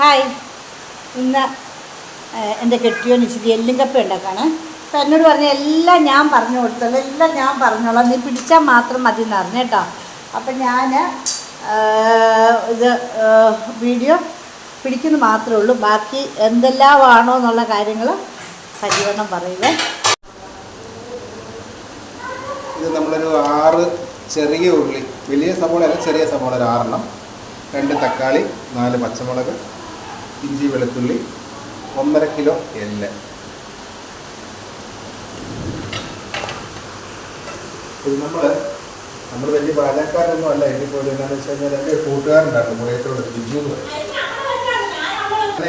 Hi. ഇന്ന് എന്റെ കെട്ടിയോൻ ഇച്ചിരി എല്ലും കപ്പ ഉണ്ടാക്കാണ്. അപ്പം എന്നോട് പറഞ്ഞ എല്ലാം ഞാൻ പറഞ്ഞു കൊടുത്തോളാം എല്ലാം ഞാൻ പറഞ്ഞോളാം. നീ പിടിച്ചാൽ മാത്രം മതി എന്ന് പറഞ്ഞു കേട്ടോ. അപ്പം ഞാൻ ഇത് വീഡിയോ പിടിക്കുന്ന മാത്രമേ ഉള്ളൂ. ബാക്കി എന്തെല്ലാമാണോ എന്നുള്ള കാര്യങ്ങൾ പരിവണ്ണം പറയുക. ഇത് നമ്മളൊരു ആറ് ചെറിയ ഉള്ളി. വലിയ സവോള അല്ല ചെറിയ സവോള ഒരു ആറെണ്ണം. രണ്ട് തക്കാളി നാല് പച്ചമുളക് ഇഞ്ചി വെളുത്തുള്ളി ഒന്നര കിലോ എല്ല് നമ്മൾ നമ്മൾ വലിയ പാചകക്കാരൊന്നും അല്ല. പോലും എന്താണെന്ന് വെച്ച് കഴിഞ്ഞാൽ എന്റെ കൂട്ടുകാരുണ്ടായിരുന്നു. മുളയത്തോട് ബിജു എന്ന് പറയും.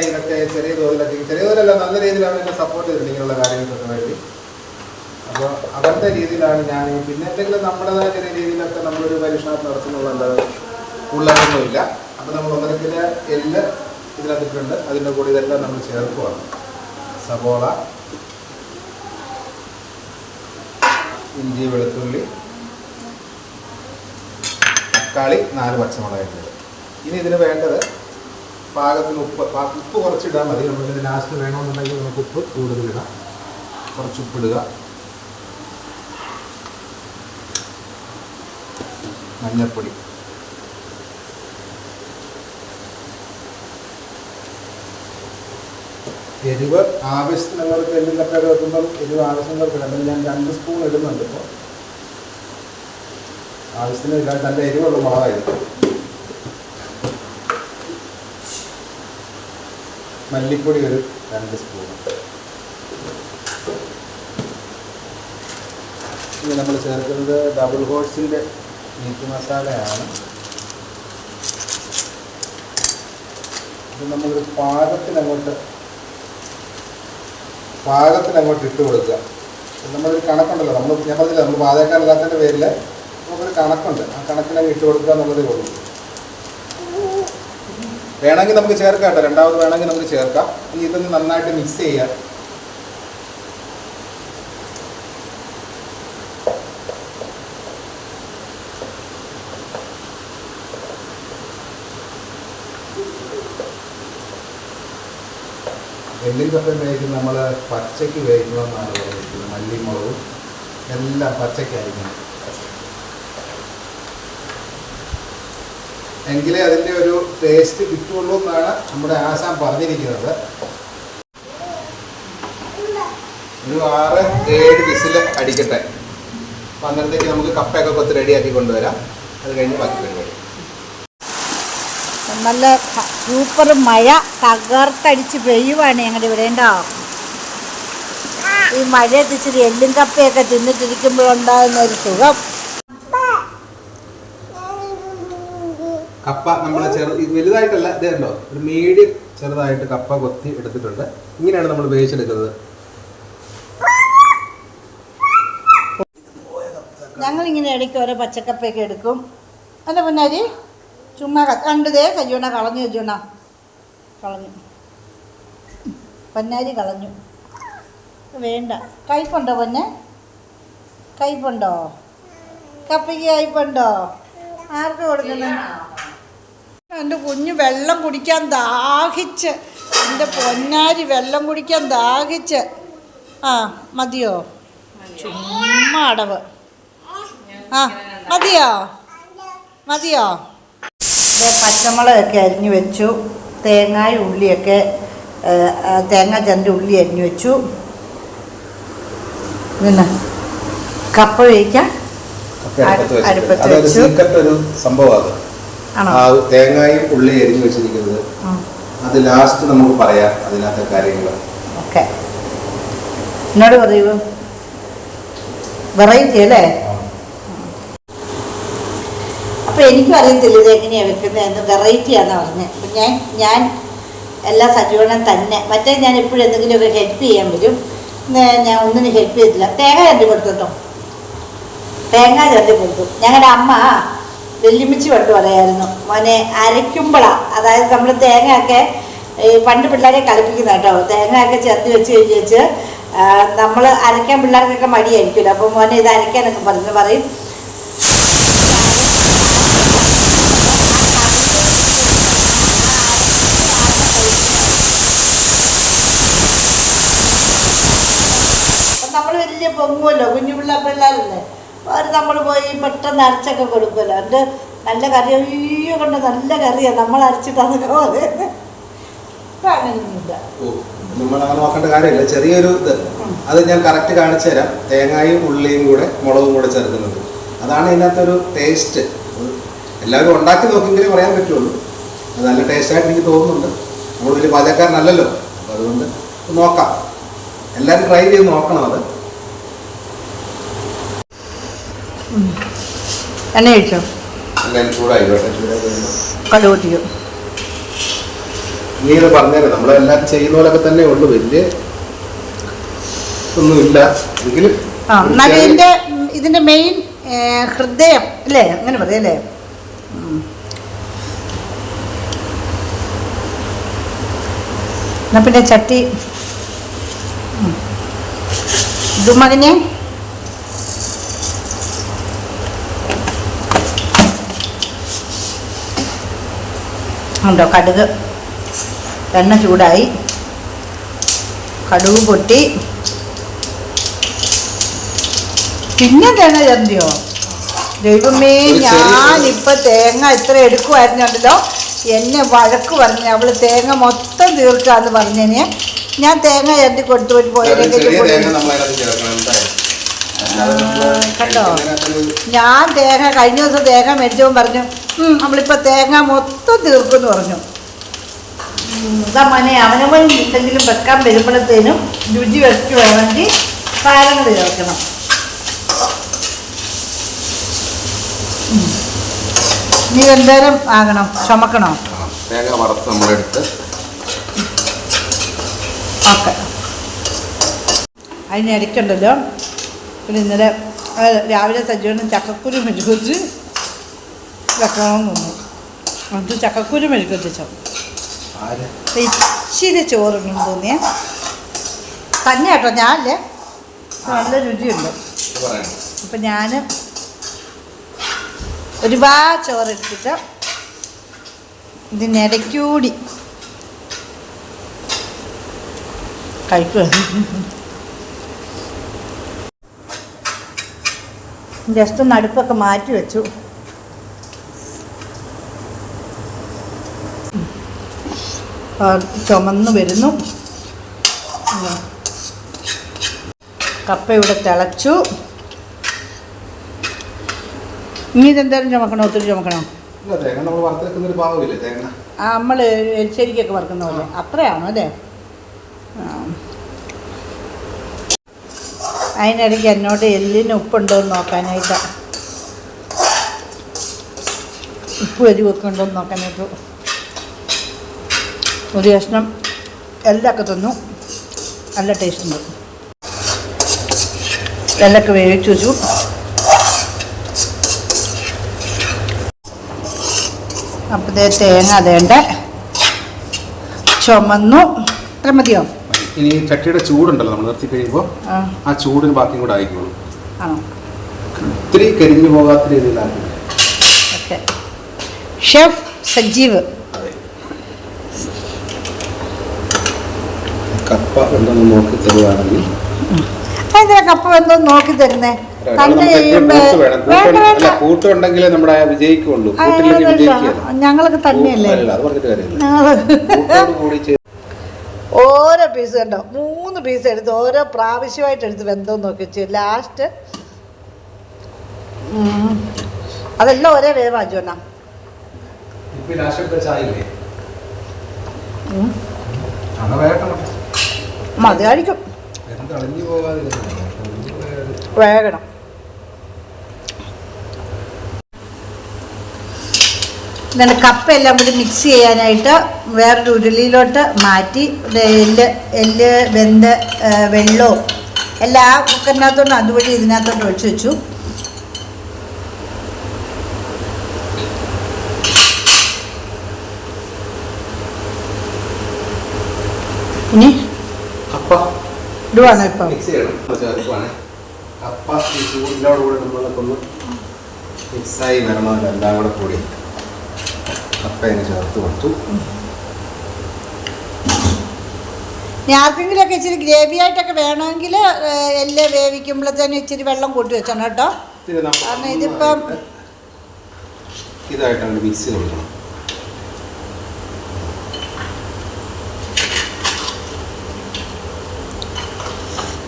ഇതൊക്കെ ചെറിയ തോതിലൊക്കെ ചെറിയ തോതിലല്ല നല്ല രീതിയിലാണ് എന്നെ സപ്പോർട്ട് ചെയ്തത് ഇങ്ങനെയുള്ള കാര്യങ്ങൾക്കൊക്കെ വേണ്ടി. അപ്പോൾ അവരുടെ രീതിയിലാണ് ഞാൻ പിന്നെ എന്തെങ്കിലും നമ്മുടേതായ ചെറിയ രീതിയിലൊക്കെ നമ്മളൊരു പരീക്ഷണം നടത്തുന്നുള്ളത് ഉള്ളതൊന്നുമില്ല അപ്പോൾ നമ്മൾ ഒന്നര എല്ല് ഇതിനകത്തിട്ടുണ്ട്. അതിന്റെ കൂടെ ഇതെല്ലാം നമ്മൾ ചേർക്കുവാണ്. സബോള ഇഞ്ചി വെളുത്തുള്ളി തക്കാളി നാല് പച്ചമുളകായിട്ടുണ്ട് ഇനി ഇതിന് വേണ്ടത് പാകത്തിന് ഉപ്പ് ഉപ്പ് കുറച്ചിടാൻ മതി. നമ്മളിത് ലാസ്റ്റ് വേണമെന്നുണ്ടെങ്കിൽ നമുക്ക് ഉപ്പ് കൂടുതലിടാം. കുറച്ച് ഉപ്പിടുക മഞ്ഞൾപ്പൊടി എരിവ് ആവശ്യത്തിനുള്ളവർക്ക് എല്ലും കപ്പയൊക്കെ വെക്കുമ്പം എരിവ് ആവശ്യമുള്ളവർക്ക് ഇടാം ഞാൻ രണ്ട് സ്പൂൺ ഇടുന്നുണ്ട് ഇപ്പോൾ ആവശ്യത്തിന് ഇടാൻ നല്ല എരിവുള്ള മുളകായിരുന്നു മല്ലിപ്പൊടി ഒരു രണ്ട് സ്പൂൺ ഇനി നമ്മൾ ചേർക്കുന്നത് ഡബിൾ ഹോഴ്സിന്റെ മീറ്റ് മസാലയാണ് ഇത് നമ്മളൊരു പാകത്തിന് അങ്ങോട്ട് പാകത്തിന് അങ്ങോട്ട് ഇട്ട് കൊടുക്കുക. നമ്മളൊരു കണക്കുണ്ടല്ലോ. നമ്മൾ ഞാൻ പറഞ്ഞില്ല നമ്മൾ പാചകക്കാരല്ലാത്തതിന്റെ പേരിൽ നമുക്കൊരു കണക്കുണ്ട്. ആ കണക്കിന് അങ്ങ് ഇട്ട് കൊടുക്കുക എന്നുള്ളതേ ഉള്ളൂ. വേണമെങ്കിൽ നമുക്ക് ചേർക്കാം കേട്ടോ. രണ്ടാമത് വേണമെങ്കിൽ നമുക്ക് ചേർക്കാം. ഇനി ഇതൊന്ന് നന്നായിട്ട് മിക്സ് ചെയ്യാം എല്ലും കപ്പയും വേവിക്കുന്നത് നമ്മൾ പച്ചയ്ക്ക് വേവിക്കണമെന്നാണ് പറഞ്ഞിരിക്കുന്നത് മല്ലിയും മുളകും എല്ലാം പച്ചയ്ക്കായിരിക്കണം. എങ്കിലേ അതിന്റെ ഒരു ടേസ്റ്റ് കിട്ടുള്ളൂ എന്നാണ് നമ്മുടെ ആശാൻ പറഞ്ഞിരിക്കുന്നത്. ഒരു ആറ് ഏഴ് വിസിൽ അടിക്കട്ടെ. അപ്പം അന്നേരത്തേക്ക് നമുക്ക് കപ്പയൊക്കെ കൊത്ത് റെഡിയാക്കി കൊണ്ടുവരാം. അത് കഴിഞ്ഞ് ബാക്കി പരിപാടി. നല്ല സൂപ്പർ മഴ തകർത്തടിച്ച് പെയ്യുവാണ് ഞങ്ങളുടെ ഇവിടെ ഉണ്ടോ ഈ മഴയത്ത് ഇച്ചിരി എല്ലും കപ്പയൊക്കെ തിന്നിട്ടിരിക്കുമ്പോഴുണ്ടാകുന്ന ഒരു സുഖം. കപ്പ നമ്മൾ ചെറു വലുതായിട്ടല്ല ഇത് കണ്ടോ? ഒരു മീഡിയം ചെറുതായിട്ട് കപ്പ കൊത്തി എടുത്തിട്ടുണ്ട്. ഇങ്ങനെയാണ് നമ്മൾ വേവിച്ചെടുക്കുന്നത് ഞങ്ങളിങ്ങനെ ഇടയ്ക്ക് ഓരോ പച്ചക്കപ്പയൊക്കെ എടുക്കും. അല്ല പൊന്നാരി? ചുമ്മാ കണ്ടതേ കയ്യോണ കളഞ്ഞു കയ്യോണ. കളഞ്ഞു. പൊന്നാരി കളഞ്ഞു. വേണ്ട. കയ്പുണ്ടോ പൊന്നെ? കയ്പുണ്ടോ? കപ്പയ്ക്ക് കയ്പുണ്ടോ ആർക്ക് കൊടുക്കുന്നു എന്റെ കുഞ്ഞ് വെള്ളം കുടിക്കാൻ ദാഹിച്ച്. എന്റെ പൊന്നാരി വെള്ളം കുടിക്കാൻ ദാഹിച്ച്. ആ മതിയോ? ചുമ്മാ അടവ്. ആ മതിയോ? മതിയോ? പച്ചമുളകൊക്കെ അരിഞ്ഞു വെച്ചു. തേങ്ങായ ഉള്ളിയൊക്കെ തേങ്ങ ചന്റെ ഉള്ളി അരിഞ്ഞു വെച്ചു. നിന്ന് കപ്പ വേവിക്കാൻ അടുപ്പത്ത് വെച്ചു. സീക്രട്ട് ഒരു സംഭവം അത്. ആണോ? തേങ്ങയും ഉള്ളി അരിഞ്ഞു വെച്ചിരിക്കുന്നത്. അത് ലാസ്റ്റ് നമുക്ക് പറയാം അതിനകത്തെ കാര്യങ്ങൾ ഓക്കെ. എന്നോട് പറയൂ. വെറൈറ്റി അല്ലേ? അപ്പോൾ എനിക്കും അറിയത്തില്ല ഇത് എങ്ങനെയാണ് എന്ന് വെറൈറ്റിയാണെന്ന് പറഞ്ഞത് അപ്പം ഞാൻ ഞാൻ എല്ലാ സജീവനം തന്നെ. മറ്റേ ഞാൻ എപ്പോഴും എന്തെങ്കിലുമൊക്കെ ഹെൽപ്പ് ചെയ്യാൻ വരും. ഞാൻ ഒന്നിനും ഹെൽപ്പ് ചെയ്തില്ല തേങ്ങ ചണ്ടി കൊടുത്തോട്ടോ തേങ്ങ ചണ്ടി കൊടുത്തു. ഞങ്ങളുടെ അമ്മ വെല്ലുമിച്ച് പണ്ട് പറയായിരുന്നു. മോനെ അരയ്ക്കുമ്പോഴാണ് അതായത് നമ്മൾ തേങ്ങയൊക്കെ ഈ പണ്ട് പിള്ളേരെ കളിപ്പിക്കുന്ന കേട്ടോ. തേങ്ങയൊക്കെ ചേർത്ത് വെച്ച് കഴിഞ്ഞ് വെച്ച് നമ്മൾ അരയ്ക്കാൻ പിള്ളേർക്കൊക്കെ മടിയായിരിക്കുമല്ലോ. അപ്പോൾ മോനെ ഇത് അരയ്ക്കാനൊക്കെ പറഞ്ഞു പറയും. പൊങ്ങുമല്ലോ കുഞ്ഞു പിള്ളേർ പിള്ളേരല്ലേ? അവർ നമ്മൾ പോയി പെട്ടെന്ന് അരച്ചൊക്കെ കൊടുക്കുമല്ലോ. എന്റെ നല്ല കറി അയ്യോ കൊണ്ട് നല്ല കറിയാ. നമ്മൾ അങ്ങനെയൊന്നുമില്ല. അങ്ങനെ നോക്കേണ്ട കാര്യമില്ല. ചെറിയൊരു ഇത്. അത് ഞാൻ കറക്റ്റ് കാണിച്ചു തരാം. തേങ്ങയും ഉള്ളിയും കൂടെ മുളകും കൂടെ ചേർക്കുന്നത്. അതാണ് ഇതിനകത്തൊരു ടേസ്റ്റ് എല്ലാവരും ഉണ്ടാക്കി നോക്കിയെങ്കിലേ പറയാൻ പറ്റുള്ളൂ. അത് നല്ല ടേസ്റ്റായിട്ട് എനിക്ക് തോന്നുന്നുണ്ട്. നമ്മൾ വലിയ പാചകക്കാരനല്ലല്ലോ. അപ്പോൾ അതുകൊണ്ട് നോക്കാം. എല്ലാവരും ട്രൈ ചെയ്ത് നോക്കണം അത്. എണ്ണ കഴിച്ചോ കടുകൂട്ടിയോ നീ ഇത് പറഞ്ഞേരെ നമ്മളെല്ലാം ചെയ്യുന്ന പോലൊക്കെ തന്നെ ഉള്ളു. വലിയ ഒന്നുമില്ല. എങ്കിലും ഇതിന്റെ ഇതിന്റെ മെയിൻ ഹൃദയം അല്ലേ? അങ്ങനെ പറയല്ലേ എന്നാ പിന്നെ ചട്ടി. ഇത് മകനെ ഉണ്ടോ? കടുക്. എണ്ണ ചൂടായി. കടുക് പൊട്ടി. പിന്നെ തേങ്ങ ചന്തിയോ ദൈവമേ ചെറിയ- തേങ്ങ ഇത്ര എടുക്കുമായിരുന്നുണ്ടല്ലോ എന്നെ വഴക്ക് പറഞ്ഞു അവൾ തേങ്ങ മൊത്തം തീർക്കാന്ന് പറഞ്ഞതിന് ഞാൻ തേങ്ങ ചന്തി കൊടുത്തു പോയി ഒരു ആ, കണ്ടോ? ഞാൻ തേങ്ങ കഴിഞ്ഞ ദിവസം തേങ്ങ മേടിച്ചോ പറഞ്ഞു "ഉം, നമ്മളിപ്പോ തേങ്ങ മൊത്തം തീർക്കുമെന്ന് പറഞ്ഞു. ഇതാ മനെ അവനവൻ എന്തെങ്കിലും വെക്കാൻ വരുമ്പോഴത്തേനും രുചി വെച്ച് വേണമെങ്കിൽ കാരങ്ങൾ ചേർക്കണം. നീ എന്തേരം ആകണം ചുമക്കണോ? തേങ്ങ വറുത്ത് നമ്മളെടുത്ത് ഓക്കെ. അതിനിടയ്ക്കുണ്ടല്ലോ പിന്നെ ഇന്നലെ രാവിലെ സജ്ജീവനം ചക്കക്കുരു മെഴുകുച്ച് വെക്കണമെന്ന് തോന്നുന്നു അത് ചക്കക്കുരു ആര്? ഇച്ചിരി ചോറിനും തോന്നിയ. തന്നെ കേട്ടോ ഞാനല്ലേ? നല്ല രുചിയുണ്ട്. അപ്പം ഞാൻ ഒരുപാട് ചോറെടുത്തിട്ട് ഇതിനിടയ്ക്കൂടി കഴിക്കുക ജസ്റ്റ് നടുപ്പൊക്കെ മാറ്റി വെച്ചു. ചുമന്ന് വരുന്നു. കപ്പ ഇവിടെ തിളച്ചു. ഇനി ഇതെന്തായാലും ചുമക്കണോ? ഒത്തിരി ചുമക്കണോ? ആ നമ്മൾ എരിശ്ശേരിക്കൊക്കെ വറുക്കുന്ന പോലെ. അത്രയാണോ അല്ലേ. അതിനിടയ്ക്ക് എന്നോട് എല്ലിന് ഉപ്പുണ്ടോ എന്ന് നോക്കാനായിട്ടാണ് ഉപ്പ് എരിവൊക്കെ ഉണ്ടോ എന്ന് നോക്കാനായിട്ട്. ഒരു കഷ്ണം എല്ലൊക്കെ തന്നു. നല്ല ടേസ്റ്റ് ഉണ്ട്. എല്ലൊക്കെ വേവിച്ച് വെച്ചു. അപ്പോഴത്തെ തേങ്ങ അതേണ്ട. ചുമന്നു. അത്ര മതിയോ? ഇനി ചട്ടിയുടെ ചൂടുണ്ടല്ലോ നമ്മൾ നിർത്തി കഴിയുമ്പോൾ ആ. ചൂടിന് ബാക്കിയും കൂടെ ആയിക്കോളൂ. ഒത്തിരി കരിഞ്ഞു പോകാത്ത രീതിയിലാണ് ഓക്കെ. ഷെഫ് സജീവ്. കപ്പ എന്തൊന്ന് നോക്കി തരുവാണെങ്കിൽ അതെന്തിനാ കപ്പ എന്തോ നോക്കി തരുന്നേ. കൂട്ടുണ്ടെങ്കിലേ നമ്മുടെ വിജയിക്കുള്ളൂ. ഞങ്ങളൊക്കെ തന്നെയല്ലേ ഓരോ പീസ് കണ്ടോ? മൂന്ന് പീസ് എടുത്ത് ഓരോ പ്രാവശ്യമായിട്ട് എടുത്ത് വെന്തോന്ന് നോക്കി വെച്ച്. ലാസ്റ്റ് അതെല്ലാം ഒരേ വേവാ ജോന ലാസ്റ്റ് ചായയില്ലേ അങ്ങനെ വേട്ടണം മതിയായിരിക്കും. വേഗണം. എന്നിട്ട് കപ്പയെല്ലാം കൂടി മിക്സ് ചെയ്യാനായിട്ട് വേറൊരു ഉരുളിയിലോട്ട് മാറ്റി എല്ല് എല്ല് വെന്ത് വെള്ളവും എല്ലാം ആ കുക്കറിനകത്തോണ്ട് അതുവഴി ഇതിനകത്തോട്ട് ഒഴിച്ചു വെച്ചു. ഇനി കപ്പ ഇടുവാണോ ഇപ്പം. മിക്സ് ചെയ്യണം. കപ്പ ഈ ചൂടിനോട് കൂടെ നമ്മളൊക്കെ ഒന്ന് മിക്സായി വരണമല്ലോ എല്ലാം കൂടെ കൂടി കപ്പ അതിന് ചേർത്ത് കൊടുത്തു. ആർക്കെങ്കിലുമൊക്കെ ഇച്ചിരി ഗ്രേവി ആയിട്ടൊക്കെ വേണമെങ്കിൽ എല്ലാം വേവിക്കുമ്പോഴത്തേനും ഇച്ചിരി വെള്ളം കൂട്ടി വെച്ചോണം കേട്ടോ. കാരണം ഇതിപ്പം- ഇതായിട്ടാണ് മിക്സ് ചെയ്ത് കൊടുക്കണം.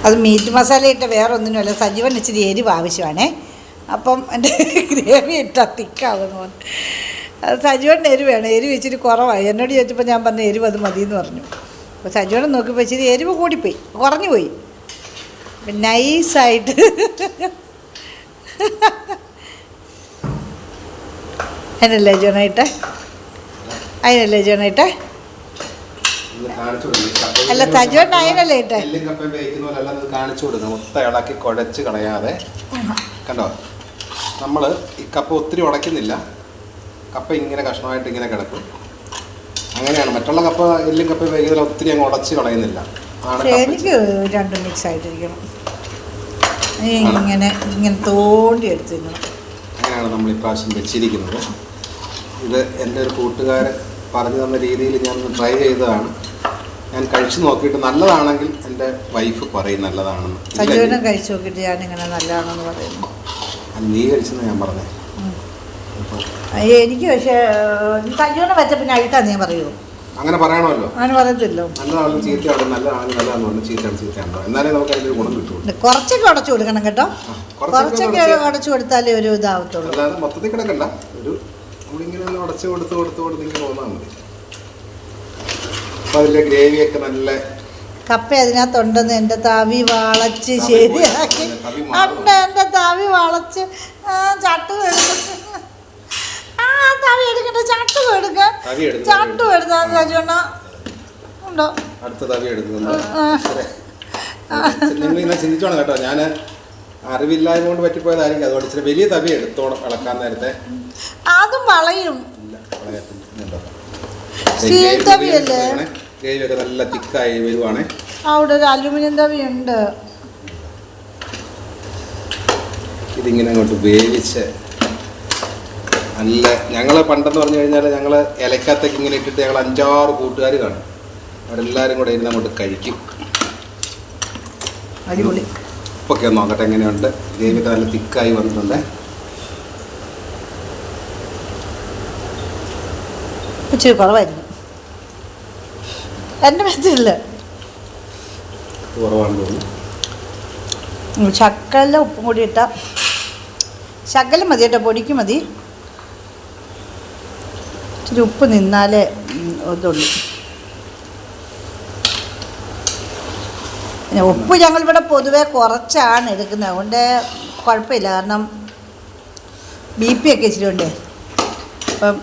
അത് മീറ്റ് മസാല ഇട്ട വേറെ ഒന്നിനുമല്ല സജീവൻ ഇച്ചിരി എരിവ് ആവശ്യമാണേ. അപ്പം എന്റെ ഗ്രേവി ഇട്ട തിക്കാവുന്നു അത് സജീവന്റെ എരിവ് വേണം. എരിവ് ഇച്ചിരി കുറവായി. എന്നോട് ചോദിച്ചപ്പോൾ ഞാൻ പറഞ്ഞു എരിവ് അത് മതി എന്ന് പറഞ്ഞു. അപ്പോൾ സജീവനെ നോക്കിയപ്പോൾ ഇച്ചിരി എരിവ് കൂടിപ്പോയി. കുറഞ്ഞു പോയി. നൈസായിട്ട് അതിനല്ലേ ജോണായിട്ട് അതിനല്ലേ ജോണായിട്ട്. അല്ല, സജുവേട്ടൻ അതിനല്ലേ ഇട്ടേ? എല്ലും കപ്പയും വേവിക്കുന്ന പോലെ കാണിച്ചു കൊടുക്കണം മൊത്തം ഇളക്കി കുഴച്ച് കളയാതെ. കണ്ടോ? നമ്മൾ ഈ കപ്പ ഒത്തിരി ഉടയ്ക്കുന്നില്ല. കപ്പ ഇങ്ങനെ കഷ്ണമായിട്ട് ഇങ്ങനെ കിടക്കും. അങ്ങനെയാണ്. മറ്റുള്ള കപ്പ എല്ലും കപ്പ വേഗത്തിൽ ഒത്തിരി അങ്ങ് ഉടച്ച് കളയുന്നില്ല. എനിക്ക് രണ്ടും മിക്സ് ആയിട്ടിരിക്കണം ഇങ്ങനെ ഇങ്ങനെ തോണ്ടി എടുത്തിരുന്നു. അങ്ങനെയാണ് നമ്മൾ ഇപ്രാവശ്യം വെച്ചിരിക്കുന്നത്. ഇത് എന്റെ ഒരു കൂട്ടുകാരൻ പറഞ്ഞു തന്ന രീതിയിൽ ഞാൻ ട്രൈ ചെയ്തതാണ്. ഞാൻ കഴിച്ചു നോക്കിയിട്ട് നല്ലതാണെങ്കിൽ എന്റെ വൈഫ് പറയും നല്ലതാണെന്ന്. സജീവനം കഴിച്ചു നോക്കിയിട്ട് ഞാൻ ഇങ്ങനെ നല്ലതാണെന്ന് പറയുന്നു. നീ കഴിച്ചെന്ന് ഞാൻ പറഞ്ഞേ. എനിക്ക് പക്ഷേ സജീവനം വെച്ചപ്പോൾ ഞാൻ അഴുക്കാന്ന് ഞാൻ പറയുമോ അങ്ങനെ പറയണമല്ലോ. അങ്ങനെ പറയത്തില്ലോ. നല്ലതാണെന്ന് ചീത്തയാണ് നല്ലതാണെങ്കിൽ നല്ലതാണെന്ന് പറഞ്ഞാൽ ചീത്തയാണ് ചീത്തയാണ് എന്നാലേ നമുക്ക് അതിന്റെ ഗുണം കിട്ടും. കുറച്ചൊക്കെ ഉടച്ചു കൊടുക്കണം കേട്ടോ. കുറച്ചൊക്കെ ഉടച്ചു കൊടുത്താലേ ഒരു ഇതാവത്തുള്ളൂ. അല്ലാതെ മൊത്തത്തിൽ കിടക്കണ്ട. ഒരു ഉടച്ചു കൊടുത്ത് കൊടുത്ത് കൊടുത്ത് ഇങ്ങനെ പോന്നാൽ മതി. അപ്പോൾ അതിന്റെ ഗ്രേവിയൊക്കെ നല്ല കപ്പ അതിനകത്തുണ്ടെന്ന് എന്റെ തവി വളച്ച് ശരിയാക്കി. അപ്പ എന്റെ തവി വളച്ച്. ചട്ടു ആ തവി എടുക്കട്ടെ ചട്ടു എടുക്ക. ചട്ടു എടുത്താൽ സജുവണ്ണ ഉണ്ടോ? അടുത്ത തവി എടുക്കുന്നു. നിങ്ങൾ ഇങ്ങനെ ചിന്തിച്ചോണം കേട്ടോ. ഞാൻ അറിവില്ലായ്മ കൊണ്ട് പറ്റിപ്പോയതായിരിക്കും അതുകൊണ്ട് ഇച്ചിരി വലിയ തവി എടുത്തോണം ഇളക്കാൻ നേരത്തെ. അതും വളയും? ഗ്രേവിയൊക്കെ നല്ല തിക്കായി വരുവാണേ. അവിടെ ഒരു അലുമിനിയം തവി ഉണ്ട്. ഇതിങ്ങനെ അങ്ങോട്ട് വേവിച്ച് നല്ല ഞങ്ങൾ പണ്ടെന്ന് പറഞ്ഞു കഴിഞ്ഞാൽ ഞങ്ങൾ ഇലക്കകത്തേക്ക് ഇങ്ങനെ ഇട്ടിട്ട് ഞങ്ങൾ അഞ്ചാറ് കൂട്ടുകാർ കാണും. അവരെല്ലാവരും കൂടെ ഇരുന്ന് അങ്ങോട്ട് കഴിക്കും. അടിപൊളി. ഉപ്പൊക്കെ ഒന്ന് നോക്കട്ടെ എങ്ങനെയുണ്ട്? ഗ്രേവിയൊക്കെ നല്ല തിക്കായി വന്നിട്ടുണ്ട്. ഇച്ചിരി കുറവായിരുന്നു എന്റെ മനസ്സിലില്ല കുറവാണ് തോന്നുന്നു. ശക്കല ഉപ്പും കൂടി ഇട്ട ശകലം മതി കേട്ടോ പൊടിക്ക് മതി. ഇച്ചിരി ഉപ്പ് നിന്നാലേ ഇതുള്ളൂ. പിന്നെ ഉപ്പ് ഞങ്ങളിവിടെ പൊതുവേ കുറച്ചാണ് എടുക്കുന്നത്. അതുകൊണ്ട് കുഴപ്പമില്ല. കാരണം ബി പി ഒക്കെ ഇച്ചിരി ഉണ്ട് അപ്പം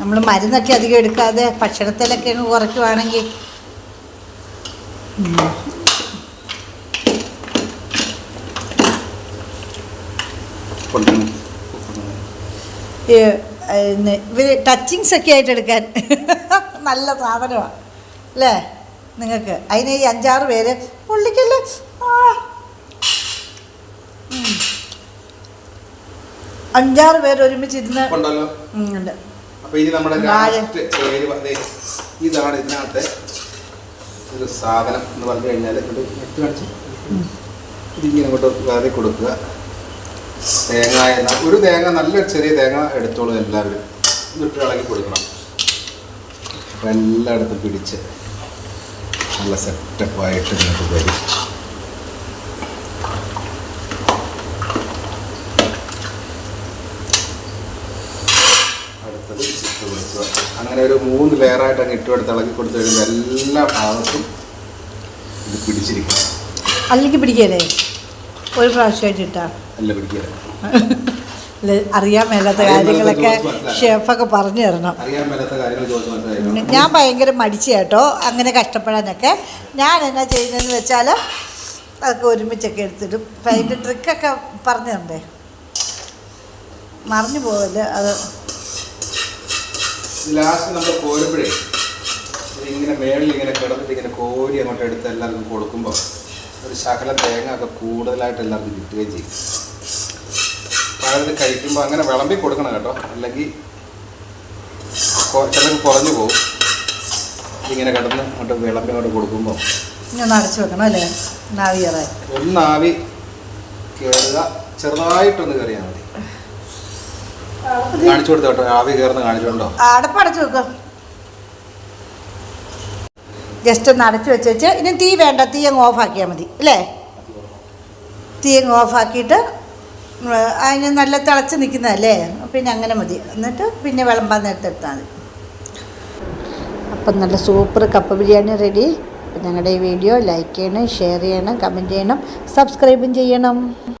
നമ്മൾ മരുന്നൊക്കെ അധികം എടുക്കാതെ ഭക്ഷണത്തിലൊക്കെ അങ്ങ് കുറയ്ക്കുവാണെങ്കിൽ ഇവർ ടച്ചിങ്സ് ഒക്കെ ആയിട്ട് എടുക്കാൻ നല്ല സാധനമാണ് അല്ലേ? നിങ്ങൾക്ക്. അതിന് ഈ അഞ്ചാറ് പേര് പുള്ളിക്കല്ല. അഞ്ചാറ് പേര് ഒരുമിച്ചിരുന്ന് ഉണ്ട്. അപ്പോൾ ഇനി നമ്മുടെ. ലാസ്റ്റ് ഇതാണ് ഇതിനകത്തെ ഒരു സാധനം എന്ന് പറഞ്ഞു കഴിഞ്ഞാൽ ഇതിങ്ങനെ അങ്ങോട്ട് വേറെ കൊടുക്കുക. തേങ്ങ എന്ന ഒരു തേങ്ങ നല്ലൊരു ചെറിയ തേങ്ങ എടുത്തോളൂ എല്ലാവരും. എന്നിട്ട് ഇളകി കൊടുക്കണം. അപ്പോൾ എല്ലായിടത്തും പിടിച്ച്. നല്ല സെറ്റപ്പായിട്ട് നിങ്ങൾക്ക് വരും. അടുത്തത് ചിപ്പ് കൊടുക്കുക. അങ്ങനെ ഒരു മൂന്ന് ലെയറായിട്ട് അങ്ങ് ഇട്ട് കൊടുത്ത് ഇളക്കി കൊടുത്തു കഴിയുമ്പോൾ എല്ലാ ഭാഗത്തും ഇത് പിടിച്ചിരിക്കും. അല്ലെങ്കിൽ പിടിക്കല്ലേ? ഒരു പ്രാവശ്യമായിട്ട് ഇട്ടാ. അല്ല, മേലാത്ത അറിയാൻ മേലാത്ത കാര്യങ്ങളൊക്കെ ഷെഫൊക്കെ പറഞ്ഞു തരണം. ഞാൻ ഭയങ്കര മടിച്ച കേട്ടോ അങ്ങനെ കഷ്ടപ്പെടാനൊക്കെ. ഞാൻ എന്നാ ചെയ്യുന്നതെന്ന് വെച്ചാൽ അതൊക്കെ ഒരുമിച്ചൊക്കെ എടുത്തിടും. അപ്പം അതിന്റെ ട്രിക്കൊക്കെ പറഞ്ഞു തരണ്ടേ മറിഞ്ഞു പോവല്ലേ അത്? ലാസ്റ്റ് നമ്മൾ കോരുമ്പോഴേ ഇങ്ങനെ മേളിൽ ഇങ്ങനെ കിടന്നിട്ട് ഇങ്ങനെ കോരി അങ്ങോട്ട് എടുത്ത് എല്ലാവർക്കും കൊടുക്കുമ്പോൾ ഒരു ശകല തേങ്ങ ഒക്കെ കൂടുതലായിട്ട് എല്ലാവർക്കും കിട്ടുകയും ചെയ്യും. പഴയത് കഴിക്കുമ്പോൾ അങ്ങനെ വിളമ്പി കൊടുക്കണം കേട്ടോ. അല്ലെങ്കിൽ ചിലർക്ക് കുറഞ്ഞു പോകും. ഇങ്ങനെ കിടന്ന് അങ്ങോട്ട് വിളമ്പി അങ്ങോട്ട് കൊടുക്കുമ്പോൾ ഇനി ഒന്ന് അടച്ചു വെക്കണം അല്ലേ? നാവിയറായി ഒന്ന് ആവി കയറുക ചെറുതായിട്ടൊന്ന് കയറിയാൽ മതി. കാണിച്ചു കൊടുത്തു കേട്ടോ. ആവി കയറുന്ന കാണിച്ചോണ്ടോ അടപ്പടച്ചു വെക്കും. ജസ്റ്റ് ഒന്ന് അടച്ചു വെച്ച് വെച്ച് ഇനി തീ വേണ്ട തീ അങ്ങ് ഓഫാക്കിയാൽ മതി. അല്ലേ? തീ അങ്ങ് ഓഫാക്കിയിട്ട് അതിന് നല്ല തിളച്ച് നിൽക്കുന്നതല്ലേ? പിന്നെ അങ്ങനെ മതി. എന്നിട്ട് പിന്നെ വിളമ്പാൻ നേരത്തെ എടുത്താൽ മതി. അപ്പം നല്ല സൂപ്പർ കപ്പ ബിരിയാണി റെഡി. ഞങ്ങളുടെ ഈ വീഡിയോ ലൈക്ക് ചെയ്യണം ഷെയർ ചെയ്യണം കമന്റ് ചെയ്യണം സബ്സ്ക്രൈബും ചെയ്യണം.